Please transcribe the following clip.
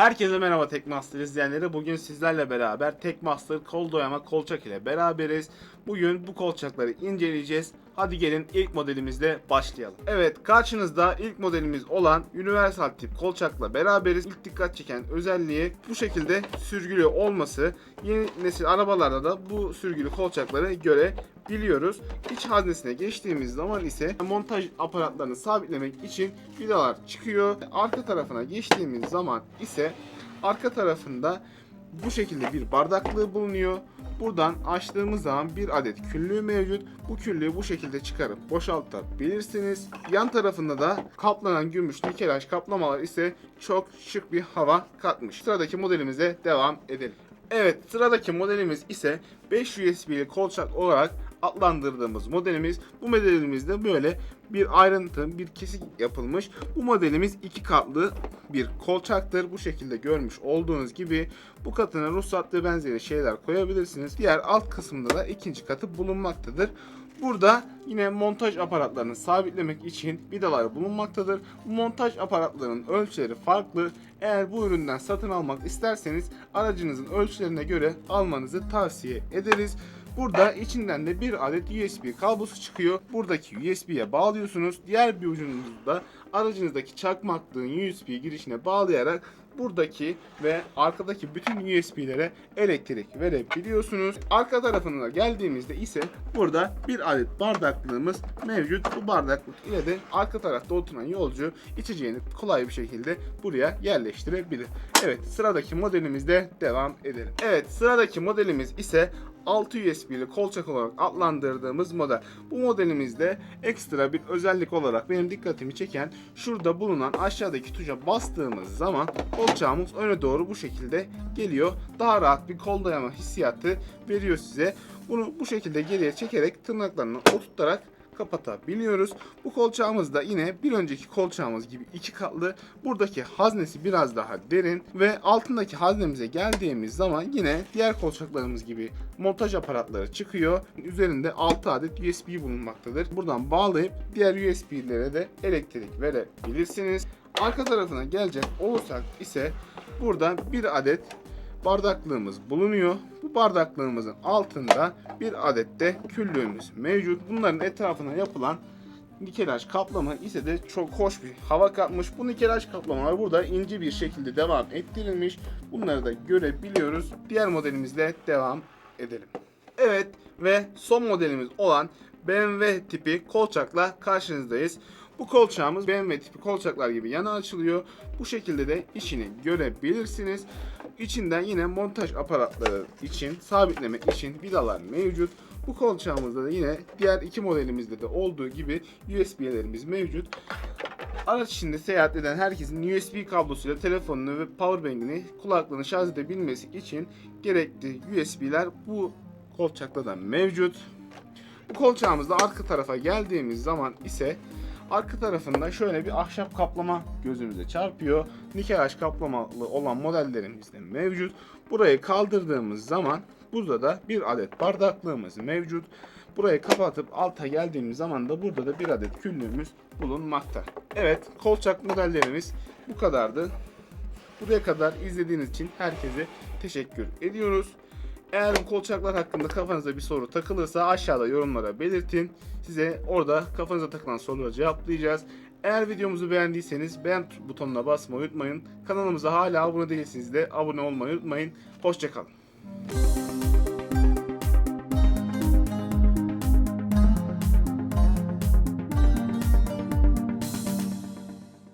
Herkese merhaba Tekmaster izleyenleri. Bugün sizlerle beraber Tekmaster kol doyama kolçak ile beraberiz. Bugün bu kolçakları inceleyeceğiz. Hadi gelin ilk modelimizle başlayalım. Evet karşınızda ilk modelimiz olan Universal tip kolçakla beraberiz. İlk dikkat çeken özelliği bu şekilde sürgülü olması. Yeni nesil arabalarda da bu sürgülü kolçakları görebiliyoruz. İç haznesine geçtiğimiz zaman ise montaj aparatlarını sabitlemek için vidalar çıkıyor. Arka tarafına geçtiğimiz zaman ise arka tarafında bu şekilde bir bardaklığı bulunuyor. Buradan açtığımız zaman bir adet küllüğü mevcut. Bu küllüğü bu şekilde çıkarıp boşaltabilirsiniz. Yan tarafında da kaplanan gümüş nikelaj kaplamalar ise çok şık bir hava katmış. Sıradaki modelimize devam edelim. Evet sıradaki modelimiz ise 5 USB'li kolçak olarak adlandırdığımız modelimiz. Bu modelimizde böyle bir ayrıntı, bir kesik yapılmış. Bu modelimiz iki katlı bir kolçaktır. Bu şekilde görmüş olduğunuz gibi bu katına ruhsat benzeri şeyler koyabilirsiniz. Diğer alt kısmında da ikinci katı bulunmaktadır. Burada yine montaj aparatlarını sabitlemek için vidalar bulunmaktadır. Bu montaj aparatlarının ölçüleri farklı. Eğer bu üründen satın almak isterseniz aracınızın ölçülerine göre almanızı tavsiye ederiz. Burada içinden de bir adet USB kablosu çıkıyor. Buradaki USB'ye bağlıyorsunuz. Diğer bir ucunu da aracınızdaki çakmaklığın USB girişine bağlayarak buradaki ve arkadaki bütün USB'lere elektrik verebiliyorsunuz. Arka tarafına geldiğimizde ise burada bir adet bardaklığımız mevcut. Bu bardaklık ile de arka tarafta oturan yolcu içeceğini kolay bir şekilde buraya yerleştirebilir. Evet sıradaki modelimizde devam edelim. Evet sıradaki modelimiz ise 6 USB'li kolçak olarak adlandırdığımız model. Bu modelimizde ekstra bir özellik olarak benim dikkatimi çeken şurada bulunan aşağıdaki tuşa bastığımız zaman kolçağımız öne doğru bu şekilde geliyor. Daha rahat bir kol dayama hissiyatı veriyor size. Bunu bu şekilde geriye çekerek tırnaklarını oturtarak kapatabiliyoruz. Bu kolçağımız da yine bir önceki kolçağımız gibi iki katlı. Buradaki haznesi biraz daha derin ve altındaki haznemize geldiğimiz zaman yine diğer kolçaklarımız gibi montaj aparatları çıkıyor. Üzerinde 6 adet USB bulunmaktadır. Buradan bağlayıp diğer USB'lere de elektrik verebilirsiniz. Arka tarafına gelecek olursak ise burada bir adet bardaklığımız bulunuyor. Bu bardaklığımızın altında bir adet de küllüğümüz mevcut. Bunların etrafına yapılan nikelaj kaplama ise de çok hoş bir hava katmış. Bu nikelaj kaplamalar burada ince bir şekilde devam ettirilmiş. Bunları da görebiliyoruz. Diğer modelimizle devam edelim. Evet ve son modelimiz olan BMW tipi kolçakla karşınızdayız. Bu kolçağımız BMW tipi kolçaklar gibi yana açılıyor. Bu şekilde de içini görebilirsiniz. İçinden yine montaj aparatları için, sabitlemek için vidalar mevcut. Bu kolçağımızda da yine diğer iki modelimizde de olduğu gibi USB'lerimiz mevcut. Araç içinde seyahat eden herkesin USB kablosuyla telefonunu ve powerbank'ini kulaklığını şarj edebilmesi için gerekli USB'ler bu kolçakta da mevcut. Bu kolçağımızda arka tarafa geldiğimiz zaman ise arka tarafında şöyle bir ahşap kaplama gözümüze çarpıyor. Nikelaj kaplamalı olan modellerimiz de mevcut. Burayı kaldırdığımız zaman burada da bir adet bardaklığımız mevcut. Burayı kapatıp alta geldiğimiz zaman da burada da bir adet küllüğümüz bulunmakta. Evet kolçak modellerimiz bu kadardı. Buraya kadar izlediğiniz için herkese teşekkür ediyoruz. Eğer bu kolçaklar hakkında kafanıza bir soru takılırsa aşağıda yorumlara belirtin. Size orada kafanıza takılan soruları cevaplayacağız. Eğer videomuzu beğendiyseniz beğen butonuna basmayı unutmayın. Kanalımıza hala abone değilseniz de abone olmayı unutmayın. Hoşçakalın.